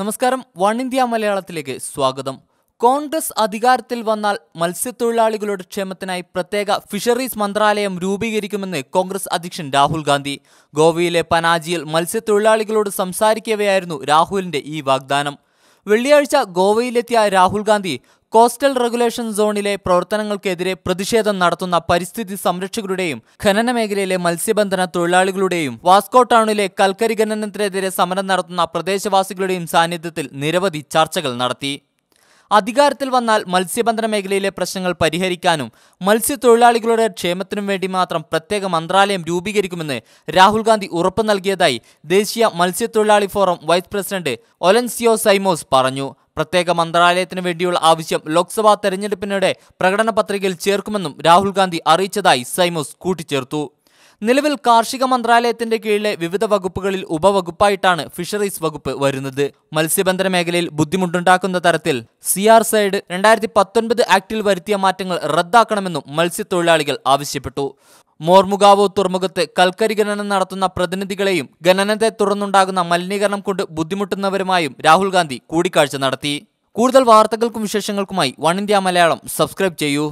നമസ്കാരം one India മലയാളത്തിലേക്ക് സ്വാഗതം. കോൺഗ്രസ് അധികാരത്തിൽ വന്നാൽ മത്സ്യത്തൊഴിലാളികളുടെ ക്ഷേമത്തിനായി പ്രത്യേക ഫിഷറീസ് മന്ത്രാലയം രൂപീകരിക്കുമെന്ന് കോൺഗ്രസ് അധ്യക്ഷൻ രാഹുൽ ഗാന്ധി. ഗോവയിലെ പനാജിയിൽ മത്സ്യത്തൊഴിലാളികളോട് സംസാരിക്കവെയായിരുന്നു രാഹുലിന്റെ ഈ വാഗ്ദാനം. വെള്ളിയാഴ്ച ഗോവയിലെത്തിയ രാഹുൽ ഗാന്ധി കോസ്റ്റൽ റെഗുലേഷൻ സോണിലെ പ്രവർത്തനങ്ങൾക്കെതിരെ പ്രതിഷേധം നടത്തുന്ന പരിസ്ഥിതി സംരക്ഷകരുടെയും ഖനന മേഖലയിലെ മത്സ്യബന്ധന തൊഴിലാളികളുടെയും വാസ്കോ ടൗണിലെ കൽക്കരി ഖനനത്തിനെതിരെ സമരം നടത്തുന്ന പ്രദേശവാസികളുടെയും സാന്നിധ്യത്തിൽ നിരവധി ചർച്ചകൾ നടത്തി. അധികാരത്തിൽ വന്നാൽ മത്സ്യബന്ധന മേഖലയിലെ പ്രശ്നങ്ങൾ പരിഹരിക്കാനും മത്സ്യത്തൊഴിലാളികളുടെ ക്ഷേമത്തിനും വേണ്ടി മാത്രം പ്രത്യേക മന്ത്രാലയം രൂപീകരിക്കുമെന്ന് രാഹുൽ ഗാന്ധി ഉറപ്പു നൽകിയതായി ദേശീയ മത്സ്യത്തൊഴിലാളി forum vice president Olencio Simoes പറഞ്ഞു. പ്രത്യേക മന്ത്രാലയത്തിന് വേണ്ടിയുള്ള ആവശ്യം ലോക്സഭാ തെരഞ്ഞെടുപ്പിനിടെ പ്രകടന പത്രികയിൽ ചേർക്കുമെന്നും രാഹുൽ ഗാന്ധി അറിയിച്ചതായി സൈമോസ് കൂട്ടിച്ചേർത്തു. നിലവിൽ കാർഷിക മന്ത്രാലയത്തിന്റെ കീഴിലെ വിവിധ വകുപ്പുകളിൽ ഉപവകുപ്പായിട്ടാണ് ഫിഷറീസ് വകുപ്പ് വരുന്നത്. മത്സ്യബന്ധന മേഖലയിൽ ബുദ്ധിമുട്ടുണ്ടാക്കുന്ന തരത്തിൽ സി ആർ സൈഡ് രണ്ടായിരത്തി പത്തൊൻപത് ആക്ടിൽ വരുത്തിയ മാറ്റങ്ങൾ റദ്ദാക്കണമെന്നും മത്സ്യത്തൊഴിലാളികൾ ആവശ്യപ്പെട്ടു. മോർമുഗാവോ തുറമുഖത്ത് കൽക്കരി ഖനനം നടത്തുന്ന പ്രതിനിധികളെയും ഖനനത്തെ തുടർന്നുണ്ടാകുന്ന മലിനീകരണം കൊണ്ട് ബുദ്ധിമുട്ടുന്നവരുമായും രാഹുൽ ഗാന്ധി കൂടിക്കാഴ്ച നടത്തി. കൂടുതൽ വാർത്തകൾക്കും വിശേഷങ്ങൾക്കുമായി വൺ ഇന്ത്യ മലയാളം. സബ്സ്ക്രൈബ് ചെയ്യൂ.